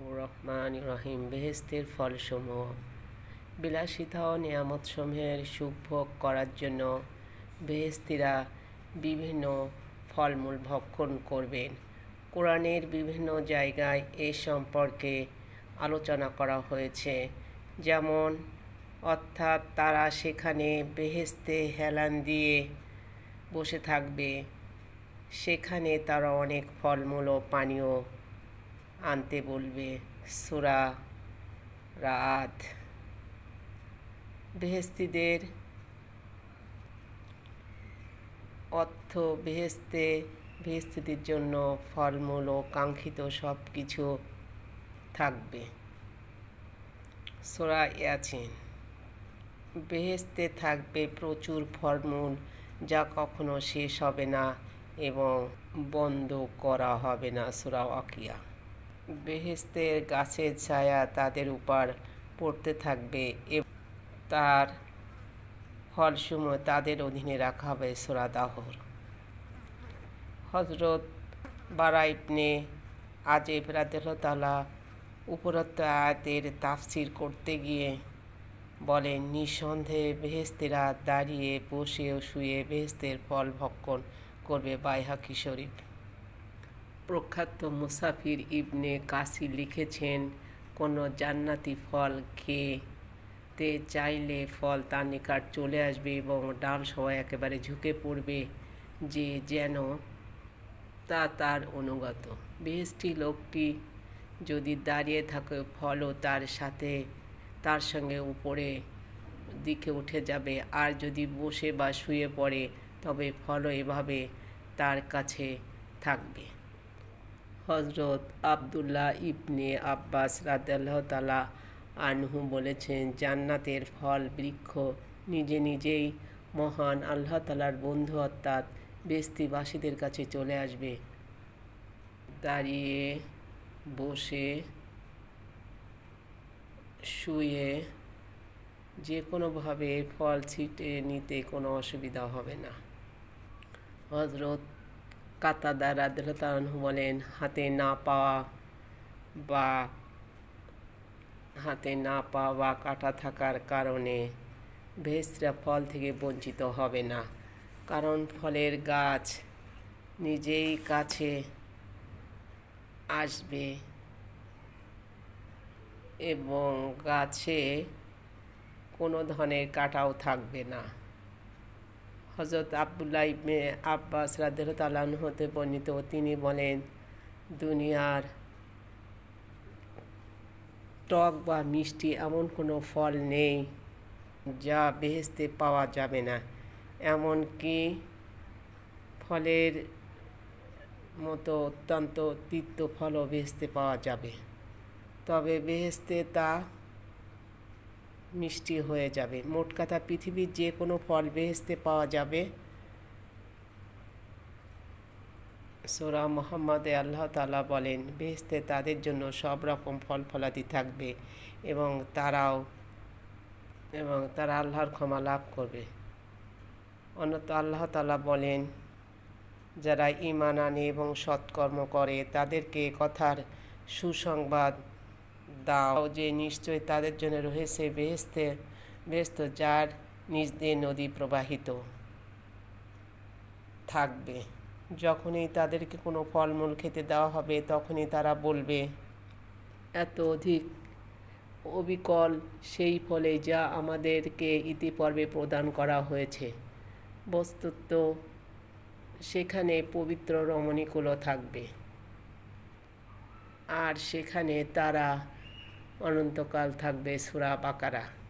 রহমান রহিম। বেহেস্তের ফলসমূহ, বিলাসিতা ও নিয়ামতসমূহের সুভোগ করার জন্য বেহেস্তিরা বিভিন্ন ফলমূল ভক্ষণ করবেন। কোরআনের বিভিন্ন জায়গায় এ সম্পর্কে আলোচনা করা হয়েছে। যেমন, অর্থাৎ তারা সেখানে বেহেস্তে হেলান দিয়ে বসে থাকবে। সেখানে তারা অনেক ফলমূল ও পানীয় আনতে বলবে, সুরা, রাত। বেহেস্তিদের অর্থ বেহেস্তে বেহেস্তিদের জন্য ফলমূল ও কাঙ্ক্ষিত সব কিছু থাকবে। সোরা ইয়াছিন বেহেস্তে থাকবে প্রচুর ফলমূল যা কখনো শেষ হবে না এবং বন্ধ করা হবে না, সুরা ওয়াকিয়া। বেহেস্তের গাছের ছায়া তাদের উপর পড়তে থাকবে তার ফলসমূহ তাদের অধীনে রাখা হবে সুরা দাহর। হজরত বারাইবনে আজেব রাদেলতালা উপরত্ব আয়াতের তাফসির করতে গিয়ে বলেন, নিঃসন্দেহে বেহেস্তেরা দাঁড়িয়ে বসে ও শুয়ে বেহেস্তের ফল ভক্ষণ করবে বাইহাকি শরীফ। প্রখ্যাত মুসাফির ইবনে কাসি লিখেছেন, কোনো জান্নাতি ফল খেতে চাইলে ফল তার নিকট চলে আসবে এবং ডাল সবাই একেবারে ঝুঁকে পড়বে, যে যেন তা তার অনুগত। বেহেস্টি লোকটি যদি দাঁড়িয়ে থাকে, ফলও তার সাথে, তার সঙ্গে উপরে দিকে উঠে যাবে। আর যদি বসে বা শুয়ে পড়ে, তবে ফলও এভাবে তার কাছে থাকবে। হজরত আবদুল্লাহ ইবনে আব্বাস রাদাল্লাহ তালা আনহু বলেছেন, জান্নাতের ফল বৃক্ষ নিজে নিজেই মহান আল্লাহ তালার বন্ধু অর্থাৎ বেস্তিবাসীদের কাছে চলে আসবে। দাঁড়িয়ে বসে, শুয়ে যে কোনোভাবে ফল ছিটে নিতে কোনো অসুবিধা হবে না। হজরত কাতাদা রাদু বলেন, হাতে না পাওয়া বা হাতে না পাওয়া বা কাটা থাকার কারণে ভেসরা ফল থেকে বঞ্চিত হবে না। কারণ ফলের গাছ নিজেই কাছে আসবে এবং গাছে কোনো ধরনের কাটাও থাকবে না। হজরত আবদুল্লাহ ইবনে আব্বাস রাদের হতে বর্ণিত, তিনি বলেন, দুনিয়ার টক বা মিষ্টি এমন কোনো ফল নেই যা বেহেস্তে পাওয়া যাবে না। এমনকি ফলের মতো অত্যন্ত তিক্ত ফলও বেহেস্তে পাওয়া যাবে। তবে বেহেস্তে তা মিষ্টি হয়ে যাবে। মোট কথা পৃথিবীর যে কোনো ফল বেহেস্তে পাওয়া যাবে। সোরা মোহাম্মদে আল্লাহ তালা বলেন বেহেস্তে তাদের জন্য সব রকম ফল ফলাদি থাকবে এবং তারাও এবং তারা আল্লাহর ক্ষমা লাভ করবে। অন্যত আল্লাহ তালা বলেন, যারা ইমান আনে এবং সৎকর্ম করে, তাদেরকে কথার সুসংবাদ দাও যে নিশ্চয় তাদের জন্য রয়েছে বেহেস্তে বেহেস্ত যার নিজ দিয়ে নদী প্রবাহিত থাকবে। যখনই তাদেরকে কোনো ফলমূল খেতে দেওয়া হবে, তখনই তারা বলবে, এত অধিক অবিকল সেই ফলে যা আমাদেরকে ইতিপর্বে প্রদান করা হয়েছে। বস্তুত সেখানে পবিত্র রমণীকুলো থাকবে। আর সেখানে তারা অনন্তকাল থাকবে সুরা বাকারা।